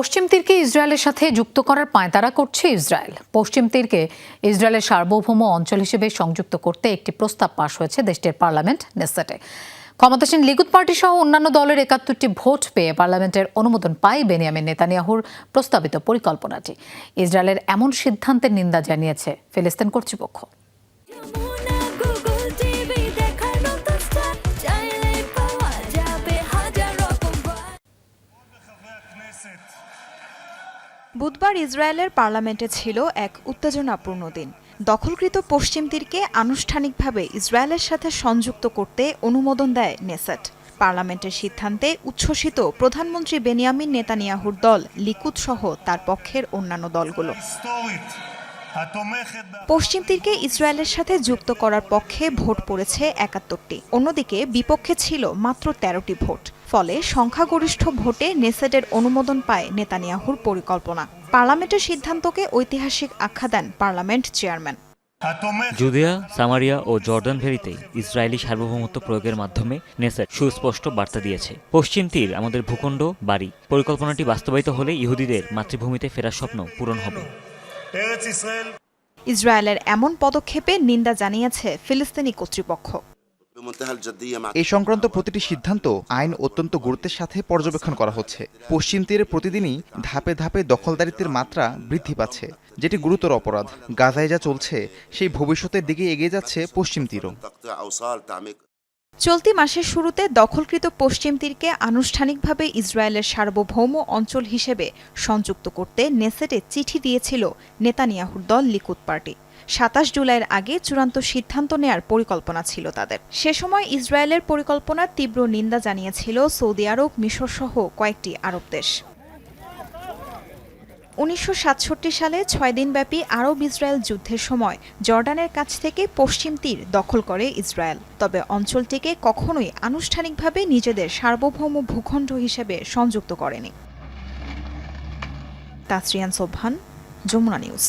পশ্চিম তীরকে ইসরায়েলের সাথে যুক্ত করার পায়তারা করছে ইসরায়েল। পশ্চিম তীরকে ইসরায়েলের সার্বভৌম অঞ্চল হিসেবে সংযুক্ত করতে একটি প্রস্তাব পাশ হয়েছে দেশটির পার্লামেন্ট, নেসেটে। ক্ষমতাসীন লিকুদ পার্টি সহ অন্যান্য দলের একাত্তরটি ভোট পেয়ে পার্লামেন্টের অনুমোদন পায় বেনিয়ামিন নেতানিয়াহুর প্রস্তাবিত পরিকল্পনাটি। ইসরায়েলের এমন সিদ্ধান্তের নিন্দা জানিয়েছে ফিলিস্তিন কর্তৃপক্ষ। বুধবার ইসরায়েলের পার্লামেন্টে ছিল এক উত্তেজনাপূর্ণ দিন। দখলকৃত পশ্চিম তীরকে আনুষ্ঠানিকভাবে ইসরায়েলের সাথে সংযুক্ত করতে অনুমোদন দেয় নেসেট। পার্লামেন্টের সিদ্ধান্তে উচ্ছ্বসিত প্রধানমন্ত্রী বেনিয়ামিন নেতানিয়াহুর দল লিকুদ সহ তার পক্ষের অন্যান্য দলগুলো। পশ্চিম তীরকে ইসরায়েলের সাথে যুক্ত করার পক্ষে ভোট পড়েছে একাত্তরটি। অন্যদিকে বিপক্ষে ছিল মাত্র তেরোটি ভোট। ফলে সংখ্যাগরিষ্ঠ ভোটে নেসেটের অনুমোদন পায় নেতানিয়াহুর পরিকল্পনা। পার্লামেন্টের সিদ্ধান্তকে ঐতিহাসিক আখ্যা দেন পার্লামেন্ট চেয়ারম্যান। জুদিয়া সামারিয়া ও জর্ডান ভেরিতে ইসরায়েলি সার্বভৌমত্ব প্রয়োগের মাধ্যমে নেসেট সুস্পষ্ট বার্তা দিয়েছে। পশ্চিম তীর আমাদের ভূখণ্ড বাড়ি। পরিকল্পনাটি বাস্তবায়িত হলে ইহুদিদের মাতৃভূমিতে ফেরার স্বপ্ন পূরণ হবে। ইসরায়েলের এমন পদক্ষেপে নিন্দা জানিয়েছে ফিলিস্তিনি কর্তৃপক্ষ। এ সংক্রান্ত প্রতিটি সিদ্ধান্ত আইন অত্যন্ত গুরুত্বের সাথে পর্যবেক্ষণ করা হচ্ছে। পশ্চিম তীরে প্রতিদিনই ধাপে ধাপে দখলদারিত্বের মাত্রা বৃদ্ধি পাচ্ছে যেটি গুরুতর অপরাধ। গাজায় যা চলছে সেই ভবিষ্যতের দিকে এগিয়ে যাচ্ছে পশ্চিম তীরও। চলতি মাসের শুরুতে দখলকৃত পশ্চিম তীরকে আনুষ্ঠানিকভাবে ইসরায়েলের সার্বভৌম অঞ্চল হিসেবে সংযুক্ত করতে নেসেটে চিঠি দিয়েছিল নেতানিয়াহুর দল লিকুদ পার্টি। সাতাশ জুলাইয়ের আগে চূড়ান্ত সিদ্ধান্ত নেয়ার পরিকল্পনা ছিল তাদের। সে সময় ইসরায়েলের পরিকল্পনার তীব্র নিন্দা জানিয়েছিল সৌদি আরব মিশর সহ কয়েকটি আরব দেশ। উনিশশো সাতষট্টি সালে ছয় দিনব্যাপী আরব ইসরায়েল যুদ্ধের সময় জর্ডানের কাছ থেকে পশ্চিম তীর দখল করে ইসরায়েল। তবে অঞ্চলটিকে কখনোই আনুষ্ঠানিকভাবে নিজেদের সার্বভৌম ভূখণ্ড হিসেবে সংযুক্ত করেনি। তাসরিয়ান সোভান যমুনা নিউজ।